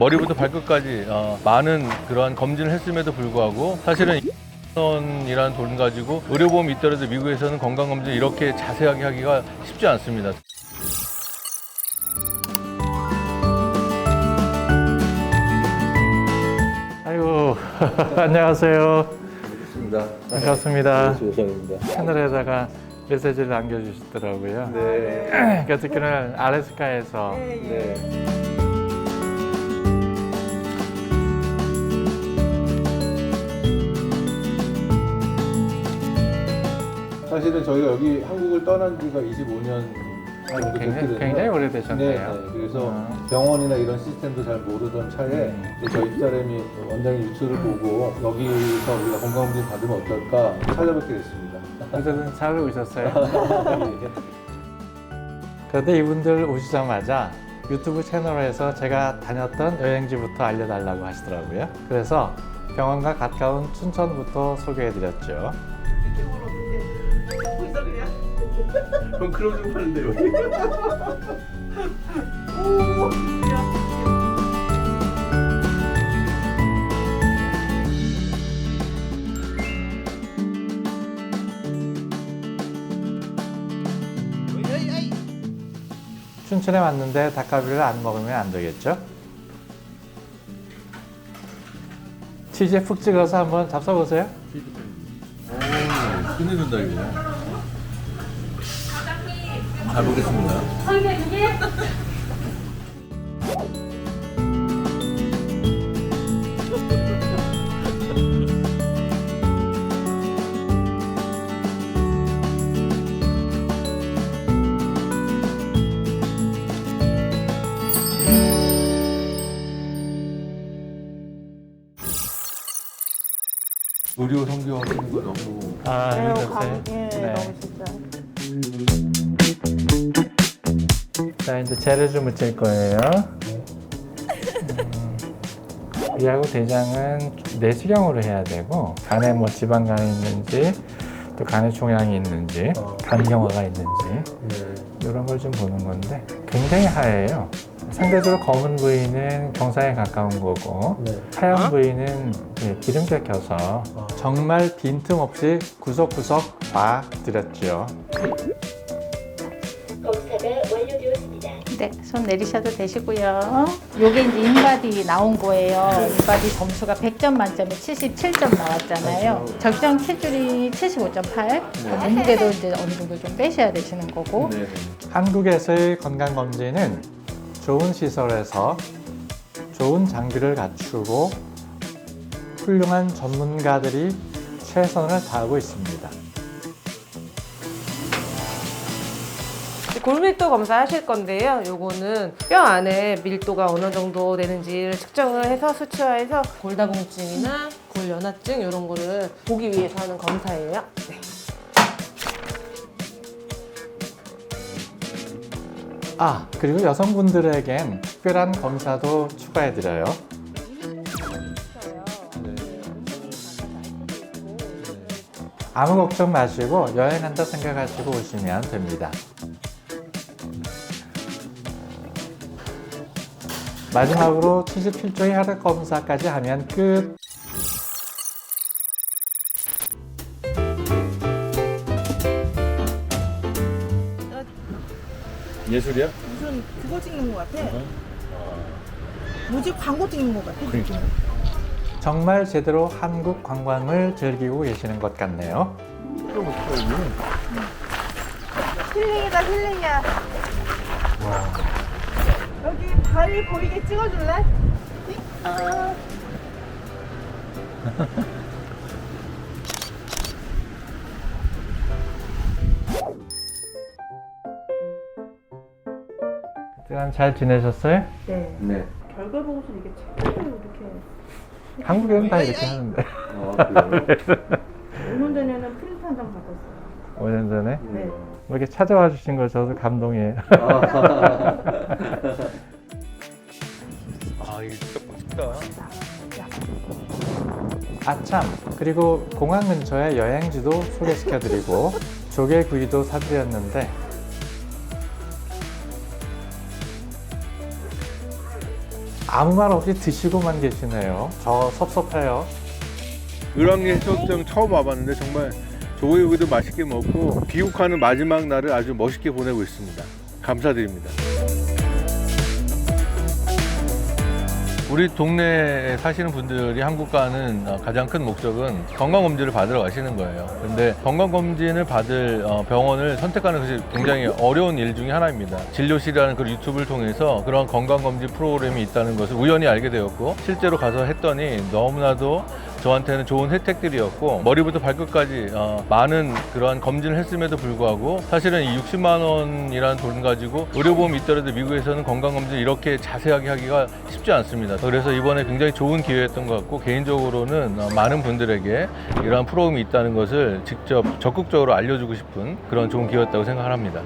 머리부터 발끝까지 어, 많은 그러한 검진을 했음에도 불구하고 사실은 이라는 돈 가지고 의료보험이 있더라도 미국에서는 건강검진 이렇게 자세하게 하기가 쉽지 않습니다. 아이고 안녕하세요. 반갑습니다. 반갑습니다. 조성입니다. 채널에다가 메시지를 남겨주시더라고요. 네. 그 특히는 알래스카에서 네. 사실은 저희가 여기 한국을 떠난 지가 25년 정도 굉장히. 굉장히 네, 오래되셨네요. 네. 그래서 아. 병원이나 이런 시스템도 잘 모르던 차에 음. 저희 집사람이 원장님 유튜브를 보고 여기서 우리가 건강검진 받으면 어떨까 찾아뵙게 됐습니다. 어쨌든 잘 오셨어요. 그런데 이분들 오시자마자 유튜브 채널에서 제가 다녔던 여행지부터 알려달라고 하시더라고요. 그래서 병원과 가까운 춘천부터 소개해드렸죠. 그럼 크로즈 파는데 여기. 춘천에 왔는데 닭갈비를 안 먹으면 안 되겠죠? 치즈에 푹 찍어서 한번 잡숴보세요. 오, 끝내준다 이거. 잘 보겠습니다. 의료 성교하시는 거 너무 아, 네? 감, 예, 네. 너무 진짜. 자, 이제 재를 좀 묻힐 거예요. 음, 위하고 대장은 내시경으로 해야 되고 간에 뭐 지방간이 있는지 또 간에 종양이 있는지 어. 간경화가 있는지 네. 이런 걸 좀 보는 건데 굉장히 하얘요. 상대적으로 검은 부위는 경사에 가까운 거고 네. 하얀 부위는 예, 기름기 껴서 정말 빈틈없이 구석구석 봐 드렸죠. 검사가 완료되었습니다. 네, 손 내리셔도 되시고요. 요게 이제 인바디 나온 거예요. 인바디 점수가 100점 만점에 77점 나왔잖아요. 적정 체중이 75.8. 몸무게도 이제 어느 정도 좀 빼셔야 되시는 거고. 네. 한국에서의 건강검진은 좋은 시설에서 좋은 장비를 갖추고 훌륭한 전문가들이 최선을 다하고 있습니다. 골밀도 검사하실 건데요. 요거는 뼈 안에 밀도가 어느 정도 되는지를 측정을 해서 수치화해서 골다공증이나 골연화증 이런 거를 보기 위해서 하는 검사예요. 네. 아, 그리고 여성분들에겐 특별한 검사도 추가해드려요. 아무 걱정 마시고 여행한다 생각하시고 오시면 됩니다. 마지막으로 치즈 필조의 혈액 검사까지 하면 끝. 예술이야? 무슨 그거 찍는 것 같아. 뭐지 광고 찍는 것 같아. 그러니까. 정말 제대로 한국 관광을 즐기고 계시는 것 같네요. 힐링이다 힐링이야. 발 보이게 찍어줄래? 아. 그동안 잘 지내셨어요? 네. 네. 결과 보고서 이게 책으로 이렇게 한국에는 다 이렇게 하는데. 아, 그래요? 5년 전에는 프린트 한 장 받았어요. 5년 전에 네. 뭐 이렇게 찾아와 주신 거 저도 감동이에요. 아 멋있다. 아참 그리고 공항 근처에 여행지도 소개시켜드리고 조개구이도 사드렸는데 아무 말 없이 드시고만 계시네요. 저 섭섭해요. 을왕리 해수욕장 처음 와봤는데 정말 조개구이도 맛있게 먹고 귀국하는 마지막 날을 아주 멋있게 보내고 있습니다. 감사드립니다. 우리 동네에 사시는 분들이 한국 가는 어, 가장 큰 목적은 건강검진을 받으러 가시는 거예요. 근데 건강검진을 받을 어, 병원을 선택하는 것이 굉장히 어려운 일 중에 하나입니다. 진료실이라는 그 유튜브를 통해서 그런 건강검진 프로그램이 있다는 것을 우연히 알게 되었고 실제로 가서 했더니 너무나도 저한테는 좋은 혜택들이었고 머리부터 발끝까지 어, 많은 그러한 검진을 했음에도 불구하고 사실은 이 60만 원이라는 돈 가지고 의료보험이 있더라도 미국에서는 건강검진 이렇게 자세하게 하기가 쉽지 않습니다. 그래서 이번에 굉장히 좋은 기회였던 것 같고 개인적으로는 어, 많은 분들에게 이러한 프로그램이 있다는 것을 직접 적극적으로 알려주고 싶은 그런 좋은 기회였다고 생각합니다.